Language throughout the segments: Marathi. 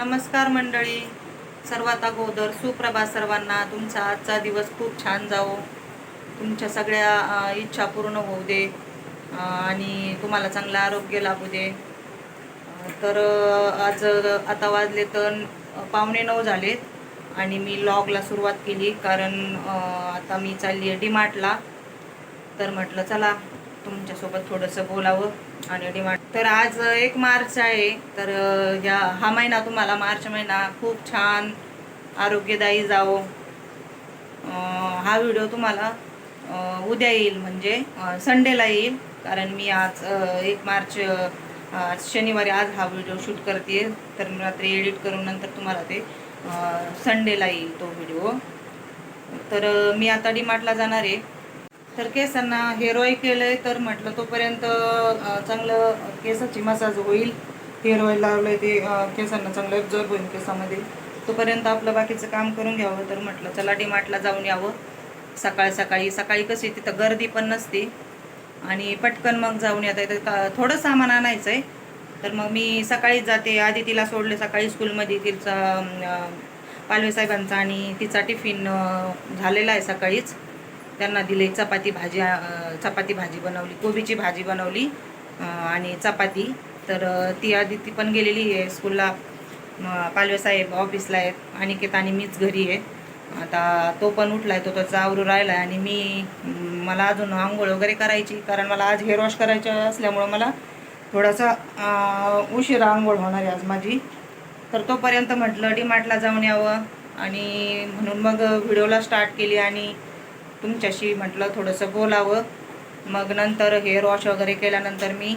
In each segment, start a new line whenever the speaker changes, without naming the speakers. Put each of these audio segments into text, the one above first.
नमस्कार मंडळी. सर्वात अगोदर सुप्रभा सर्वांना. तुमचा आजचा दिवस खूप छान जावो. तुमच्या सगळ्या इच्छा पूर्ण होऊ दे आणि तुम्हाला चांगलं आरोग्य लाभू दे. तर आज आता वाजले तर पावणे नऊ झालेत आणि मी लॉगला सुरुवात केली. कारण आता मी चालली आहे डीमार्टला तर म्हटलं चला तुमच्यासोबत थोडंसं बोलावं. आणि डिमांड. तर आज एक मार्च आहे. तर या हा महिना तुम्हाला मार्च महिना खूप छान आरोग्यदायी जावो. हा व्हिडिओ तुम्हाला उद्या येईल. म्हणजे संडेला येईल. कारण मी आज एक मार्च आज शनिवारी आज हा व्हिडिओ शूट करते. तर रात्री एडिट करून नंतर तुम्हाला ते संडेला येईल तो व्हिडिओ. तर मी आता डीमार्टला जाणार आहे. तर केसांना हेअर ऑइल केलंय तर म्हटलं तोपर्यंत चांगलं केसाची मसाज होईल. हेअर ऑइल लावलंय ते केसांना चांगलं ॲब्झॉर्ब होईल केसामध्ये. तोपर्यंत आपलं बाकीचं काम करून घ्यावं. तर म्हटलं चला डीमार्टला जाऊन यावं. सकाळी सकाळी सकाळी कशी तिथं गर्दी पण नसते. आणि पटकन मग जाऊन येत आहे तर थोडं सामान आणायचं आहे तर मग मी सकाळीच जाते. आधी तिला सोडलं सकाळी स्कूलमध्ये तिचा पालवे साहेबांचा आणि तिचा टिफिन झालेला आहे सकाळीच. त्यांना दिले चपाती भाजी चपाती भाजी बनवली कोबीची भाजी बनवली आणि चपाती. तर ती आदिती ती पण गेलेली आहे स्कूलला. पालवेसाहेब ऑफिसला आहेत अनिकेत आणि मीच घरी आहे. आता तो पण उठला आहे तो त्याचा आवरू राहिला आहे आणि मी मला अजून आंघोळ वगैरे करायची कारण मला आज हेअर वॉश करायचं असल्यामुळं मला थोडासा उशिरा आंघोळ होणार आहे आज माझी. तर तोपर्यंत म्हटलं डीमार्टला जाऊन यावं. आणि म्हणून मग व्हिडिओला स्टार्ट केली आणि तुमच्याशी म्हटलं थोडंसं बोलावं. मग नंतर हेअर वॉश वगैरे केल्यानंतर मी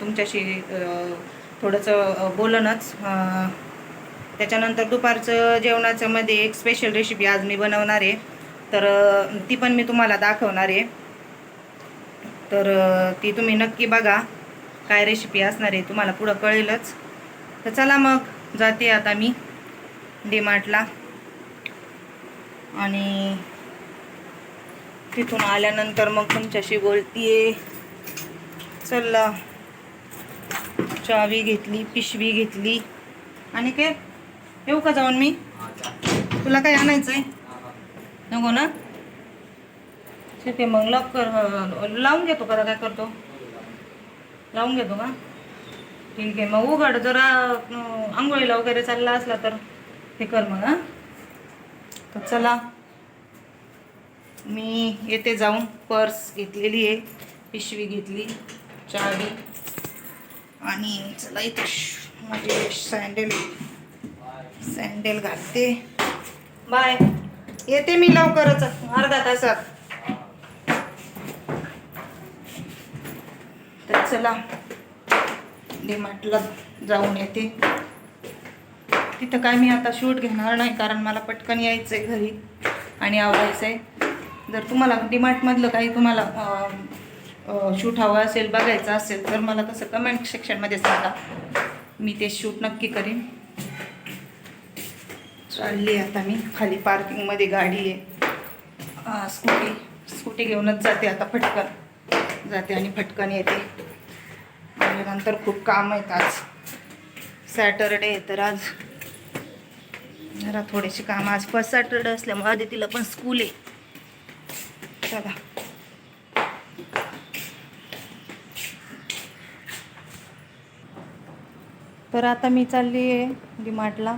तुमच्याशी थोडंसं अं, बोलनच. त्याच्यानंतर दुपारचं जेवणाचं मध्ये एक स्पेशल रेसिपी आज मी बनवणार आहे. तर ती पण मी तुम्हाला दाखवणार आहे. तर ती तुम्ही नक्की बघा काय रेसिपी असणार आहे तुम्हाला पुढं कळेलच. तर चला मग जाते आता मी डीमार्टला आणि तिथून आल्यानंतर मग तुमच्याशी बोलतीये. चला. चावी घेतली पिशवी घेतली. आणि काय? येऊ का जाऊन मी? तुला काय आणायचंय? नको ना? ठीक आहे मग लॉक कर लावून घेतो का काय करतो? लावून घेतो का? ठीक आहे मग उघड जरा आंघोळीला वगैरे चालला असला तर हे कर मग हां. तर चला. मी येते जाऊन पर्स घेतलेली आहे पिशवी घेतली चावी आणि चला इथे माझे सँडेल सँडेल घालते. बाय. येते मी लवकरच अर्धा तासात. तर चला डीमार्टला जाऊन येते. तिथं काय मी आता शूट घेणार नाही कारण मला पटकन यायचं आहे घरी आणि आवडायचं आहे जर तुम्हाला डिमार्टमधलं काही तुम्हाला शूट हवं असेल बघायचं असेल तर मला तसं कमेंट सेक्शनमध्ये सांगा. मी ते शूट नक्की करीन. चालली आता मी. खाली पार्किंगमध्ये गाडी आहे. स्कूटी स्कूटी घेऊनच जाते आता फटकन. जाते आणि फटकन येते. नंतर खूप काम आहेत आज. सॅटरडे आहे तर आज. जरा थोडेसे काम. आज फर्स्ट सॅटरडे असल्यामुळे आधी तिला पण स्कूल आहे. चला तर आता मी चालली आहे डीमार्टला.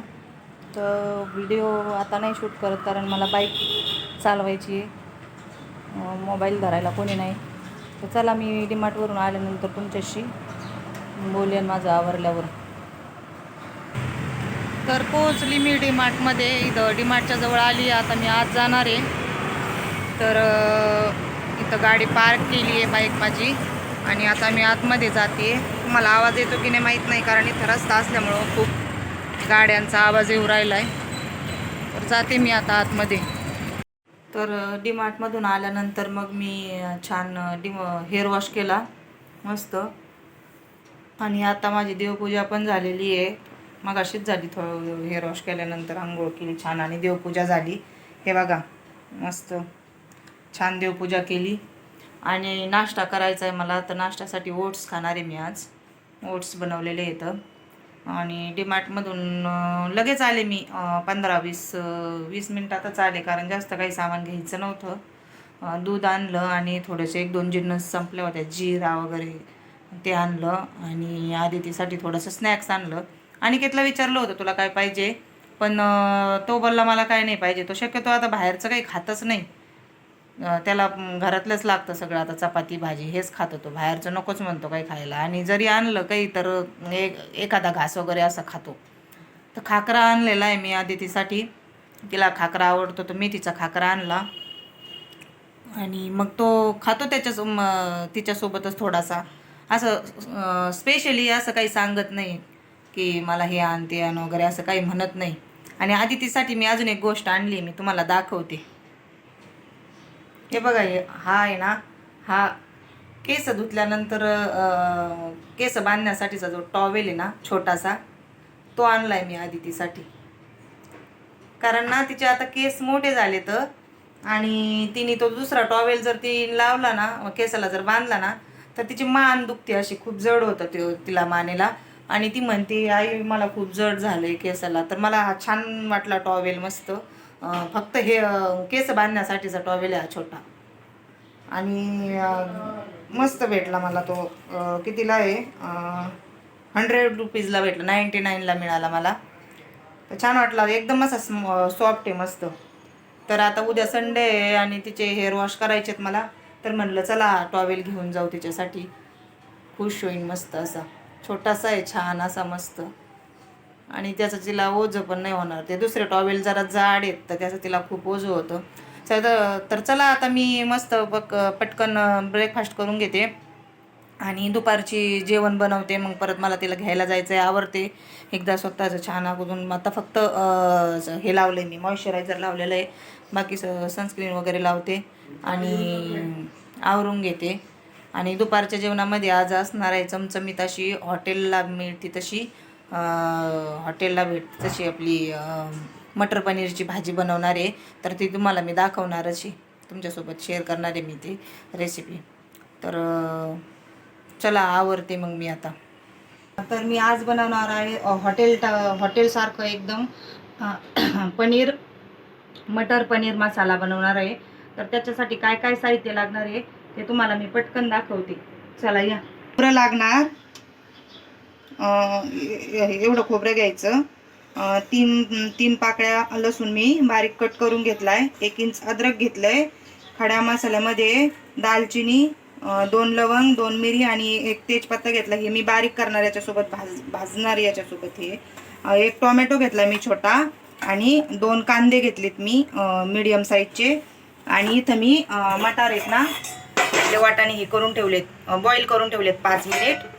तर व्हिडिओ आता नाही शूट करत कारण मला बाईक चालवायची आहे. मोबाईल धरायला कोणी नाही. तर चला मी डिमार्टवरून आल्यानंतर तुमच्याशी बोलेन माझं आवरल्यावर. तर पोहोचली मी डीमार्टमध्ये. इथं डीमार्टच्या जवळ आली आता मी आज जाणार आहे. तर इथं गाडी पार्क केली आहे बाईक माझी. आणि आता मी आतमध्ये जाते. मला आवाज येतो की नाही माहीत नाही कारण इथं रस्ता असल्यामुळं खूप गाड्यांचा आवाज येऊ राहिला आहे तर जाते मी आता आतमध्ये. तर डीमार्टमधून आल्यानंतर मग मी छान डिम हेअर वॉश केला. मस्त. आणि आता माझी देवपूजा पण झालेली आहे. मग अशीच झाली थोडं हेअर वॉश केल्यानंतर आंघोळ केली छान आणि देवपूजा झाली. हे बघा मस्त. छान देवपूजा केली. आणि नाश्ता करायचा आहे मला तर नाश्त्यासाठी ओट्स खाणार आहे मी आज. ओट्स बनवलेले इथं आणि डीमार्टमधून लगेच आले मी पंधरा वीस वीस मिनटातच आले कारण जास्त काही सामान घ्यायचं नव्हतं. दूध आणलं आणि थोडेसे एक दोन जिन्नस संपल्या होत्या जिरा वगैरे ते आणलं. आणि आदितीसाठी थोडंसं स्नॅक्स आणलं. आणि केतला विचारलं होतं तुला काय पाहिजे? पण तो बोलला मला काय नाही पाहिजे. तो शक्यतो आता बाहेरचं काही खातच नाही. त्याला घरातलंच लागतं सगळं. आता चपाती भाजी हेच खातो तो बाहेरचं नकोच म्हणतो काही खायला. आणि जरी आणलं काही तर एक एखादा घास वगैरे असं खातो. तर खाकरा आणलेला आहे मी आदितीसाठी तिला खाकरा आवडतो तर मी तिचा खाकरा आणला. आणि मग तो खातो त्याच्या म- तिच्यासोबतच थोडासा. असं स्पेशली असं काही सांगत नाही की मला हे आण ते आण वगैरे असं काही म्हणत नाही. आणि आदितीसाठी मी अजून एक गोष्ट आणली मी तुम्हाला दाखवते. हे बघा हे हा आहे ना हा केस धुतल्यानंतर केस बांधण्यासाठीचा जो टॉवेल आहे ना छोटासा तो आणला आहे मी आदितीसाठी. कारण ना तिचे आता केस मोठे झाले तर आणि तिने तो दुसरा टॉवेल जर ती लावला ना केसाला जर बांधला ना तर तिची मान दुखते अशी खूप जड होतं ते तिला मानेला. आणि ती म्हणते आई मला खूप जड झालं आहे केसाला. तर मला हा छान वाटला टॉवेल मस्त. फक्त हे केस बांधण्यासाठीचा टॉवेल आहे छोटा. आणि मस्त भेटला मला तो. कितीला आहे? हंड्रेड रुपीजला भेटला. नाईंटी नाईनला मिळाला मला. तर छान वाटला. एकदम असा सॉफ्ट आहे मस्त. तर आता उद्या संडे आहे आणि तिचे हेअर वॉश करायचेत मला. तर म्हणलं चला टॉवेल घेऊन जाऊ तिच्यासाठी. खुश होईन मस्त असा. छोटासा आहे छान असा मस्त. आणि त्याचं तिला ओझं पण नाही होणार. ते दुसरे टॉवेल जरा जाड आहेत तर त्याचं तिला खूप ओझं होतं. तर तर चला आता मी मस्त बक पटकन ब्रेकफास्ट करून घेते. आणि दुपारची जेवण बनवते मग परत मला तिला घ्यायला जायचं आहे आवडते एकदा स्वतःचं छान अगोदून आता फक्त हे लावलं आहे मी मॉइश्चरायझर लावलेलं आहे. बाकी स सनस्क्रीन वगैरे लावते आणि आवरून घेते. आणि दुपारच्या जेवणामध्ये आज असणार आहे चमचमीत अशी हॉटेलला मिळते तशी. हॉटेलला भेट तशी आपली मटर पनीरची भाजी बनवणार आहे. तर ती तुम्हाला मी दाखवणारच आहे तुमच्यासोबत शेअर करणार आहे मी ती रेसिपी तर चला आवरते मग मी आता. तर मी आज बनवणार आहे हॉटेल टा हॉटेलसारखं एकदम पनीर मटर पनीर मसाला बनवणार आहे. तर त्याच्यासाठी काय काय साहित्य लागणार आहे ते तुम्हाला मी पटकन दाखवते. चला या. पुरं लागणार. एवढं खोबरं घ्यायचं. तीन तीन पाकळ्या लसूण मी बारीक कट करून घेतला आहे एक इंच अद्रक घेतलं आहे खड्या मसाल्यामध्ये दालचिनी दोन लवंग दोन मिरी आणि एक तेजपत्ता घेतला. हे मी बारीक करणार याच्यासोबत भाज भाजणार याच्यासोबत हे. एक टोमॅटो घेतला मी छोटा आणि दोन कांदे घेतलेत मी मीडियम साईजचे आणि इथं मी मटार आहेत ना वाटाणे हे करून ठेवलेत बॉईल करून ठेवलेत पाच मिनिट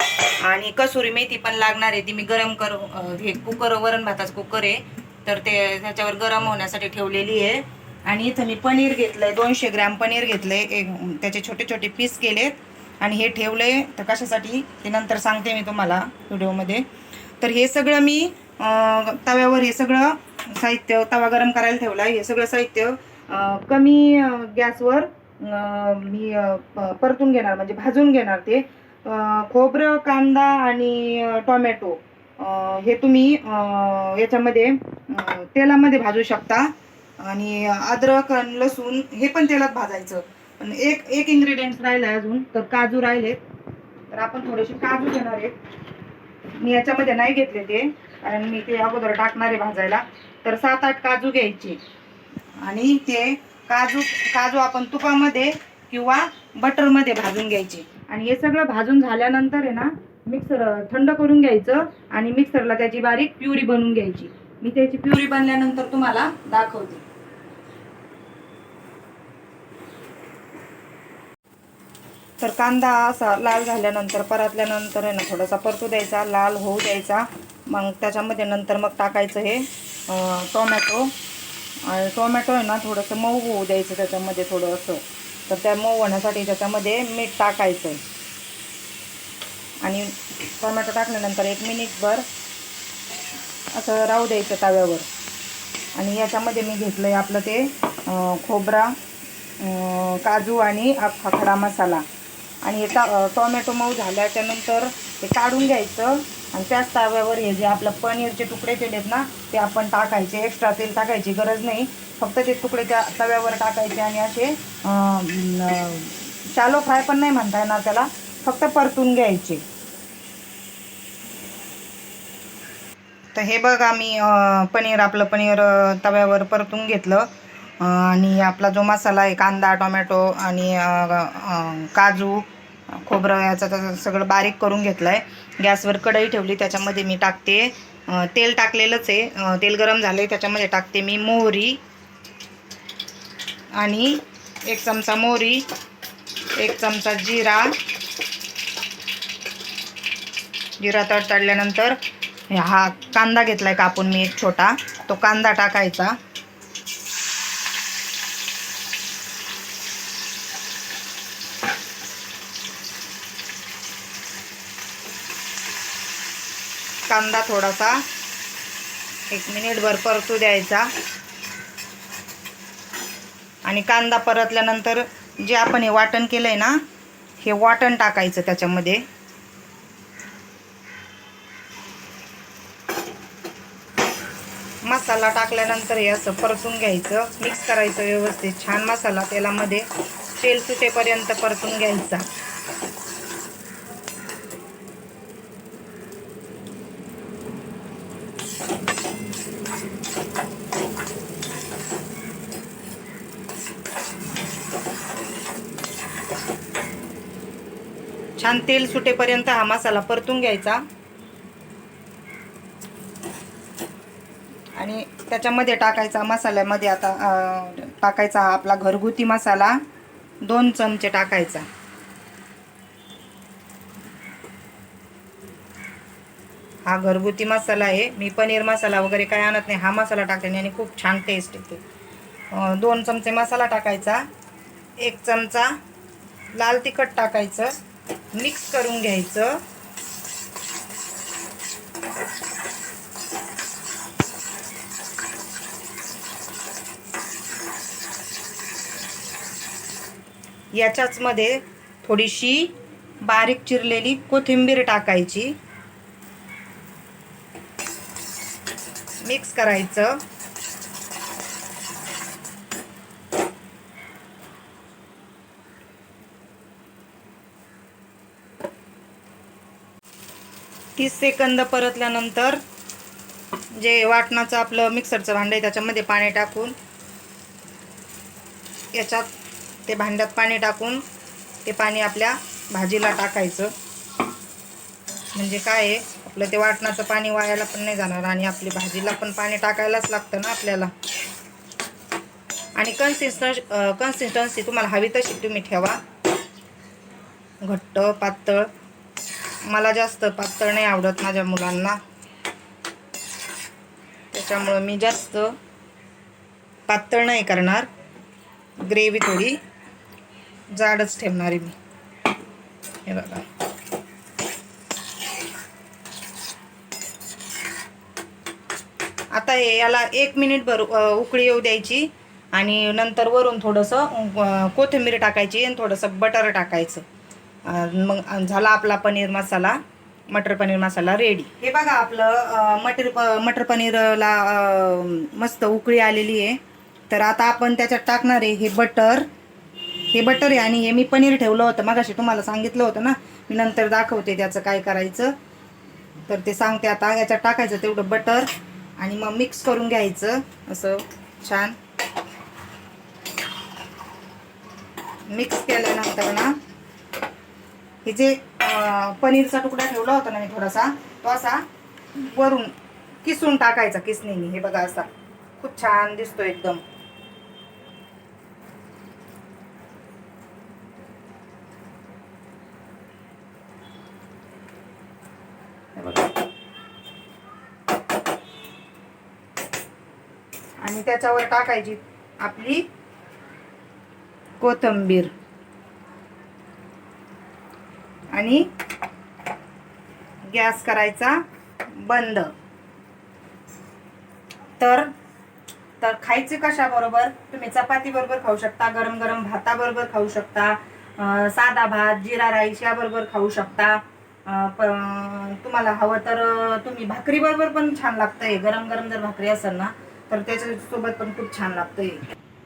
आणि कसुरी मेथी पण लागणार आहे. ती मी गरम करू हे कुकर वरण भाताचं कुकर आहे. तर ते त्याच्यावर गरम होण्यासाठी ठेवलेली आहे. आणि इथं मी पनीर घेतलंय. दोनशे ग्रॅम पनीर घेतलंय. एक त्याचे छोटे छोटे पीस केलेत. आणि हे ठेवलंय. तर कशासाठी? ते नंतर सांगते मी तुम्हाला व्हिडिओमध्ये. तर हे सगळं मी तव्यावर हे सगळं साहित्य तवा गरम करायला ठेवला हे सगळं साहित्य कमी गॅसवर मी प- परतून घेणार. म्हणजे भाजून घेणार ते. खोबरं कांदा आणि टोमॅटो. हे तुम्ही याच्यामध्ये तेलामध्ये भाजू शकता. आणि अद्रक आणि लसूण हे पण तेलात भाजायचं. पण एक एक इन्ग्रेडियंट आहे अजून तर काजू राहिलेत तर आपण थोडेसे काजू घेणार आहेत. मी याच्यामध्ये नाही घेतले ते कारण मी ते अगोदर टाकणार आहे भाजायला. तर सात आठ काजू घ्यायचे. आणि ते काजू काजू आपण तुपामध्ये किंवा बटरमध्ये भाजून घ्यायचे. आणि हे सगळं भाजून झाल्यानंतर आहे ना मिक्सर थंड करून घ्यायचं आणि मिक्सरला त्याची बारीक प्युरी बनवून घ्यायची. मी त्याची प्युरी बनल्यानंतर तुम्हाला दाखवते. तर कांदा असा लाल झाल्यानंतर परतल्यानंतर आहे ना थोडासा परतू द्यायचा लाल होऊ द्यायचा. मग त्याच्यामध्ये नंतर मग टाकायचं हे टोमॅटो. आणि टोमॅटो आहे ना थोडंसं मऊ होऊ द्यायचं त्याच्यामध्ये थोडं असं. तर त्या मऊ होण्यासाठी त्याच्यामध्ये मीठ टाकायचं आणि टोमॅटो टाकल्यानंतर एक मिनिटभर असं राहू द्यायचं तव्यावर. आणि याच्यामध्ये मी घेतलं आहे आपलं ते खोबरा काजू आणि खडा मसाला. आणि हे टा टोमॅटो मऊ झाल्याच्यानंतर ते काढून घ्यायचं आणि त्याच तव्यावर हे जे आपलं पनीरचे तुकडे केलेत ना ते आपण टाकायचे एक्स्ट्रा तेल टाकायची गरज नाही. फक्त ते तुकडे त्या तव्यावर टाकायचे आणि असे शालो फ्राय पण नाही म्हणता येणार त्याला फक्त परतून घ्यायचे. तर हे बघा मी पनीर आपलं पनीर तव्यावर परतून घेतलं. आणि आपला जो मसाला आहे कांदा टोमॅटो आणि काजू खोबरं याचं त्याचं सगळं बारीक करून घेतलं आहे गॅसवर कढई ठेवली त्याच्यामध्ये मी टाकते. तेल टाकलेलंच आहे. तेल गरम झालं आहे त्याच्यामध्ये टाकते मी मोहरी. आणि एक चमचा मोहरी एक चमचा जिरा. जिरा तडतडल्यानंतर हा कांदा घेतलाय कापून मी एक छोटा. तो कांदा टाकायचा. कांदा थोडासा एक मिनिटभर परतू द्यायचा. आणि कांदा परतल्यानंतर जे आपण हे वाटण केलंय ना हे वाटण टाकायचं त्याच्यामध्ये. मसाला टाकल्यानंतर हे असं परतून घ्यायचं. मिक्स करायचं व्यवस्थित. छान मसाला तेलामध्ये तेल सुटेपर्यंत परतून घ्यायचा. छान तेल सुटेपर्यंत हा मसाला परतून घ्यायचा. आणि त्याच्यामध्ये टाकायचा मसाल्यामध्ये आता टाकायचा हा आपला घरगुती मसाला. दोन चमचे टाकायचा. हा घरगुती मसाला आहे. मी पनीर मसाला वगैरे काय आणत नाही. हा मसाला टाकते आणि खूप छान टेस्ट येते. दोन चमचे मसाला टाकायचा. एक चमचा लाल तिखट टाकायचं. मिक्स करून घ्यायचं. याच्याच मध्ये थोडीशी बारीक चिरलेली कोथिंबीर टाकायची. मिक्स करायचं. तीस सेकंद परतल्यानंतर जे वाटणाचं आपलं मिक्सरचं भांडं आहे त्याच्यामध्ये पाणी टाकून याच्यात ते भांड्यात पाणी टाकून ते पाणी आपल्या भाजीला टाकायचं. म्हणजे काय आहे आपलं ते वाटणाचं पाणी वायाला पण नाही जाणार आणि आपली भाजीला पण पाणी टाकायलाच लागतं ना आपल्याला. आणि कन्सिस्टन्स कन्सिस्टन्सी तुम्हाला हवी तशी तुम्ही ठेवा. घट्ट पातळ. मला जास्त पातळ नाही आवडत माझ्या मुलांना. त्याच्यामुळं मी जास्त पातळ नाही करणार. ग्रेव्ही थोडी जाडच ठेवणार आहे मी. हे बघा. आता हे याला एक मिनिट भर उकळी येऊ द्यायची आणि नंतर वरून थोडंसं कोथिंबीर टाकायची आणि थोडंसं बटर टाकायचं. मग झाला आपला पनीर मसाला मटर पनीर मसाला रेडी हे बघा आपलं मटर प- मटर पनीरला मस्त उकळी आलेली आहे. तर आता आपण त्याच्यात टाकणार आहे हे बटर. हे बटर आहे आणि हे मी पनीर ठेवलं होतं. मगाशी तुम्हाला सांगितलं होतं ना. मी नंतर दाखवते त्याचं काय करायचं. तर ते सांगते आता. याच्यात टाकायचं तेवढं बटर आणि मग मिक्स करून घ्यायचं. असं छान. मिक्स केल्यानंतर ना हे जे पनीरचा तुकडा ठेवला होता ना मी थोडासा तो असा वरून किसून टाकायचा किसणीने. हे बघा असा खूप छान दिसतो एकदम. आणि त्याच्यावर टाकायची आपली कोथंबीर. आणि गॅस करायचा बंद. तर तर खायचे कशाबरोबर तुम्ही चपाती बरोबर खाऊ शकता गरम गरम भाताबरोबर खाऊ शकता साधा भात जिरा राईस याबरोबर खाऊ शकता. तुम्हाला हवं तर तुम्ही भाकरी बरोबर पण छान लागतंय. गरम गरम जर भाकरी असेल ना तर त्याच्यासोबत पण खूप छान लागतंय.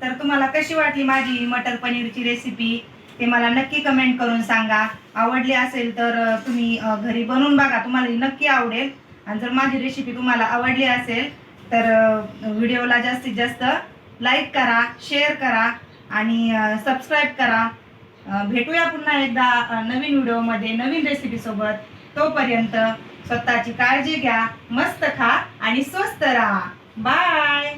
तर तुम्हाला कशी वाटली माझी मटर पनीरची रेसिपी ते मला नक्की कमेंट करून सांगा. आवडली असेल तर तुम्ही घरी बनवून बघा. तुम्हाला नक्की आवडेल. आणि जर माझी रेसिपी तुम्हाला आवडली असेल तर व्हिडिओला जास्तीत जास्त लाईक करा शेअर करा आणि सबस्क्राईब करा. भेटूया पुन्हा एकदा नवीन व्हिडिओमध्ये नवीन रेसिपीसोबत तोपर्यंत स्वतःची काळजी घ्या मस्त खा आणि स्वस्त राहा. बाय